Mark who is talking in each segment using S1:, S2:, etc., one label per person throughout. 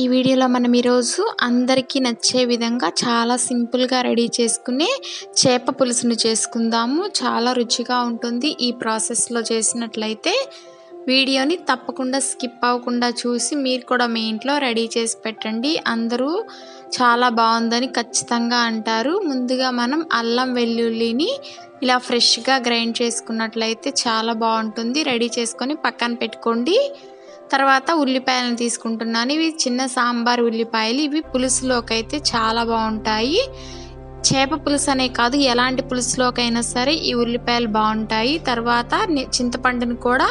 S1: ఈ వీడియోలో మనం ఈరోజు అందరికీ నచ్చే విధంగా చాలా సింపుల్గా రెడీ చేసుకునే చేప పులుసును చేసుకుందాము. చాలా రుచిగా ఉంటుంది ఈ ప్రాసెస్లో చేసినట్లయితే. వీడియోని తప్పకుండా స్కిప్ అవ్వకుండా చూసి మీరు కూడా మీ ఇంట్లో రెడీ చేసి పెట్టండి. అందరూ చాలా బాగుందని ఖచ్చితంగా అంటారు. ముందుగా మనం అల్లం వెల్లుల్లిని ఇలా ఫ్రెష్గా గ్రైండ్ చేసుకున్నట్లయితే చాలా బాగుంటుంది. రెడీ చేసుకొని పక్కన పెట్టుకోండి. తర్వాత ఉల్లిపాయలను తీసుకుంటున్నాను. ఇవి చిన్న సాంబార్ ఉల్లిపాయలు. ఇవి పులుసులోకి అయితే చాలా బాగుంటాయి. చేప పులుసు అనే కాదు ఎలాంటి పులుసులోకైనా సరే ఈ ఉల్లిపాయలు బాగుంటాయి. తర్వాత చింతపండుని కూడా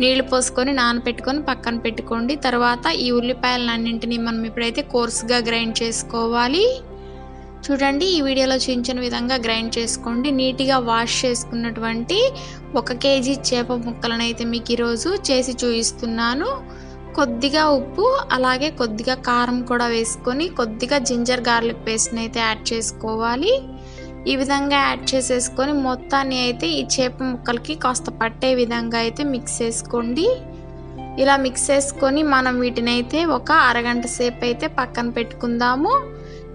S1: నీళ్ళు పోసుకొని నానబెట్టుకొని పక్కన పెట్టుకోండి. తర్వాత ఈ ఉల్లిపాయలన్నింటినీ మనం ఇప్పుడైతే కోర్సుగా గ్రైండ్ చేసుకోవాలి. చూడండి ఈ వీడియోలో చూపించిన విధంగా గ్రైండ్ చేసుకోండి. నీట్గా వాష్ చేసుకున్నటువంటి ఒక కేజీ చేప ముక్కలను అయితే మీకు ఈరోజు చేసి చూపిస్తున్నాను కొద్దిగా ఉప్పు అలాగే కొద్దిగా కారం కూడా వేసుకొని కొద్దిగా జింజర్ గార్లిక్ పేస్ట్ని అయితే యాడ్ చేసుకోవాలి. ఈ విధంగా యాడ్ చేసేసుకొని మొత్తాన్ని అయితే ఈ చేప ముక్కలకి కాస్త పట్టే విధంగా అయితే మిక్స్ చేసుకోండి. ఇలా మిక్స్ చేసుకొని మనం వీటిని అయితే ఒక అరగంట సేపు అయితే పక్కన పెట్టుకుందాము.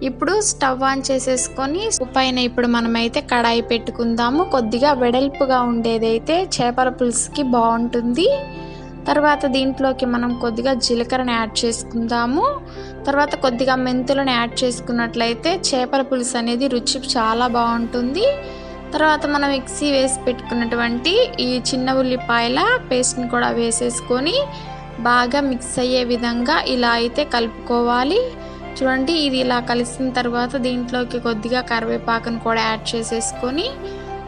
S1: ఇప్పుడు స్టవ్ ఆన్ చేసేసుకొని పైన ఇప్పుడు మనమైతే కడాయి పెట్టుకుందాము. కొద్దిగా వెడల్పుగా ఉండేదైతే చేపల పులుసుకి బాగుంటుంది. తర్వాత దీంట్లోకి మనం కొద్దిగా జీలకర్రని యాడ్ చేసుకుందాము. తర్వాత కొద్దిగా మెంతులను యాడ్ చేసుకున్నట్లయితే చేపల పులుసు అనేది రుచి చాలా బాగుంటుంది. తర్వాత మనం మిక్సీ వేసి పెట్టుకున్నటువంటి ఈ చిన్న ఉల్లిపాయల పేస్ట్ని కూడా వేసేసుకొని బాగా మిక్స్ అయ్యే విధంగా ఇలా అయితే కలుపుకోవాలి. చూడండి ఇది ఇలా కలిసిన తర్వాత దీంట్లోకి కొద్దిగా కరివేపాకును కూడా యాడ్ చేసేసుకొని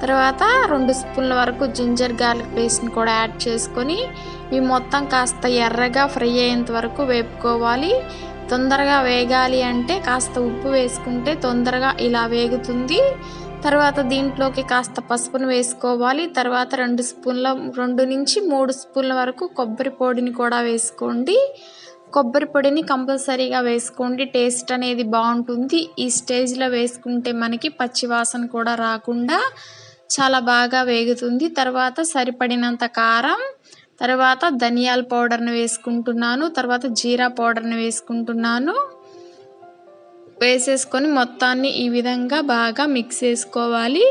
S1: తర్వాత రెండు స్పూన్ల వరకు జింజర్ గార్లిక్ పేస్ట్ని కూడా యాడ్ చేసుకొని ఇవి మొత్తం కాస్త ఎర్రగా ఫ్రై అయ్యేంత వరకు వేపుకోవాలి. తొందరగా వేగాలి అంటే కాస్త ఉప్పు వేసుకుంటే తొందరగా ఇలా వేగుతుంది. తర్వాత దీంట్లోకి కాస్త పసుపును వేసుకోవాలి. తర్వాత రెండు స్పూన్ల రెండు నుంచి మూడు స్పూన్ల వరకు కొబ్బరి పొడిని కూడా వేసుకోండి. కొబ్బరి పొడిని కంపల్సరీగా వేసుకోండి. టేస్ట్ అనేది బాగుంటుంది. ఈ స్టేజ్లో వేసుకుంటే మనకి పచ్చివాసన కూడా రాకుండా చాలా బాగా వేగుతుంది. తర్వాత సరిపడినంత కారం తర్వాత ధనియాల పౌడర్ని వేసుకుంటున్నాను తర్వాత జీరా పౌడర్ని వేసుకుంటున్నాను. వేసేసుకొని మొత్తాన్ని ఈ విధంగా బాగా మిక్స్ చేసుకోవాలి.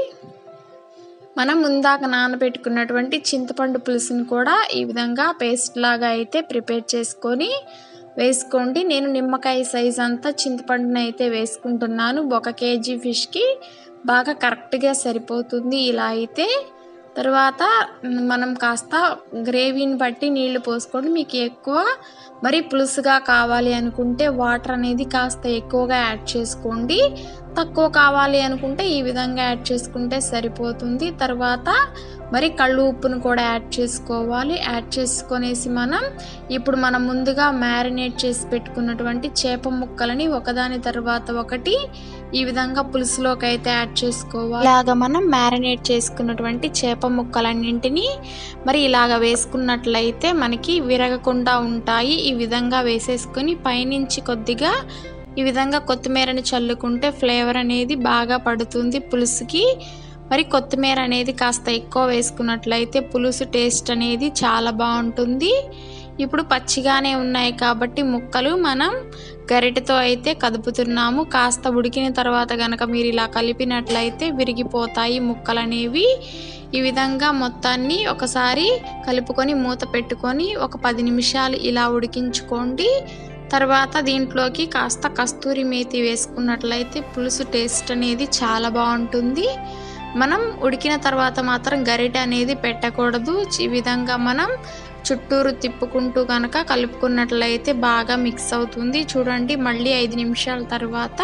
S1: మనం ముందాక నానబెట్టుకున్నటువంటి చింతపండు పులుసుని కూడా ఈ విధంగా పేస్ట్ లాగా అయితే ప్రిపేర్ చేసుకొని వేసుకోండి. నేను నిమ్మకాయ సైజ్ అంతా చింతపండుని అయితే వేసుకుంటున్నాను. ఒక కేజీ ఫిష్కి బాగా కరెక్ట్గా సరిపోతుంది. ఇలా అయితే తర్వాత మనం కాస్త గ్రేవీని బట్టి నీళ్ళు పోసుకోండి మీకు ఎక్కువ మరి పులుసుగా కావాలి అనుకుంటే వాటర్ అనేది కాస్త ఎక్కువగా యాడ్ చేసుకోండి. తక్కువ కావాలి అనుకుంటే ఈ విధంగా యాడ్ చేసుకుంటే సరిపోతుంది. తర్వాత మరి కళ్ళు ఉప్పును కూడా యాడ్ చేసుకోవాలి. యాడ్ చేసుకొనేసి మనం ఇప్పుడు మనం ముందుగా మ్యారినేట్ చేసి పెట్టుకున్నటువంటి చేప ముక్కలని ఒకదాని తర్వాత ఒకటి ఈ విధంగా పులుసులోకి అయితే యాడ్ చేసుకోవాలి. ఇలాగ మనం మ్యారినేట్ చేసుకున్నటువంటి చేప ముక్కలన్నింటినీ మరి ఇలాగ వేసుకున్నట్లయితే మనకి విరగకుండా ఉంటాయి. ఈ విధంగా వేసేసుకొని పైనుంచి కొద్దిగా ఈ విధంగా కొత్తిమీరని చల్లుకుంటే ఫ్లేవర్ అనేది బాగా పడుతుంది పులుసుకి. మరి కొత్తిమీర అనేది కాస్త ఎక్కువ వేసుకున్నట్లయితే పులుసు టేస్ట్ అనేది చాలా బాగుంటుంది. ఇప్పుడు పచ్చిగానే ఉన్నాయి కాబట్టి ముక్కలు మనం గరిటెతో అయితే కదుపుతున్నాము. కాస్త ఉడికిన తర్వాత కనుక మీరు ఇలా కలిపినట్లయితే విరిగిపోతాయి ముక్కలు అనేవి ఈ విధంగా మొత్తాన్ని ఒకసారి కలుపుకొని మూత పెట్టుకొని ఒక పది నిమిషాలు ఇలా ఉడికించుకోండి. తర్వాత దీంట్లోకి కాస్త కస్తూరి మేతి వేసుకున్నట్లయితే పులుసు టేస్ట్ అనేది చాలా బాగుంటుంది. మనం ఉడికిన తర్వాత మాత్రం గరిటె అనేది పెట్టకూడదు. ఈ విధంగా మనం చుట్టూరు తిప్పుకుంటూ కనుక కలుపుకున్నట్లయితే బాగా మిక్స్ అవుతుంది. చూడండి మళ్ళీ ఐదు నిమిషాల తర్వాత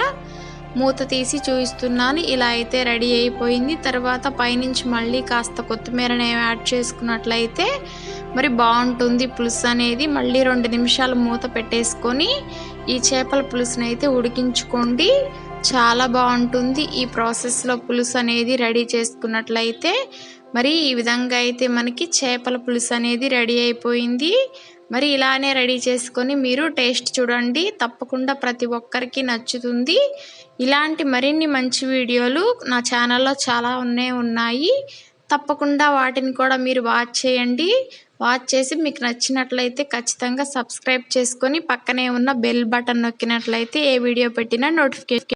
S1: మూత తీసి చూపిస్తున్నాను ఇలా అయితే రెడీ అయిపోయింది. తర్వాత పైనుంచి మళ్ళీ కాస్త కొత్తిమీరని యాడ్ చేసుకున్నట్లయితే మరి బాగుంటుంది పులుసు అనేది. మళ్ళీ రెండు నిమిషాలు మూత పెట్టేసుకొని ఈ చేపల పులుసుని అయితే ఉడికించుకోండి. చాలా బాగుంటుంది ఈ ప్రాసెస్లో పులుసు అనేది రెడీ చేసుకున్నట్లయితే. మరి ఈ విధంగా అయితే మనకి చేపల పులుసు అనేది రెడీ అయిపోయింది. మరి ఇలానే రెడీ చేసుకొని మీరు టేస్ట్ చూడండి. తప్పకుండా ప్రతి ఒక్కరికి నచ్చుతుంది. ఇలాంటి మరిన్ని మంచి వీడియోలు నా ఛానల్లో చాలా ఉన్నాయి ఉన్నాయి. తప్పకుండా వాటిని కూడా మీరు వాచ్ చేయండి. వాచ్ చేసి మీకు నచ్చినట్లయితే ఖచ్చితంగా సబ్స్క్రైబ్ చేసుకొని పక్కనే ఉన్న బెల్ బటన్ నొక్కినట్లయితే ఏ వీడియో పెట్టినా నోటిఫికేషన్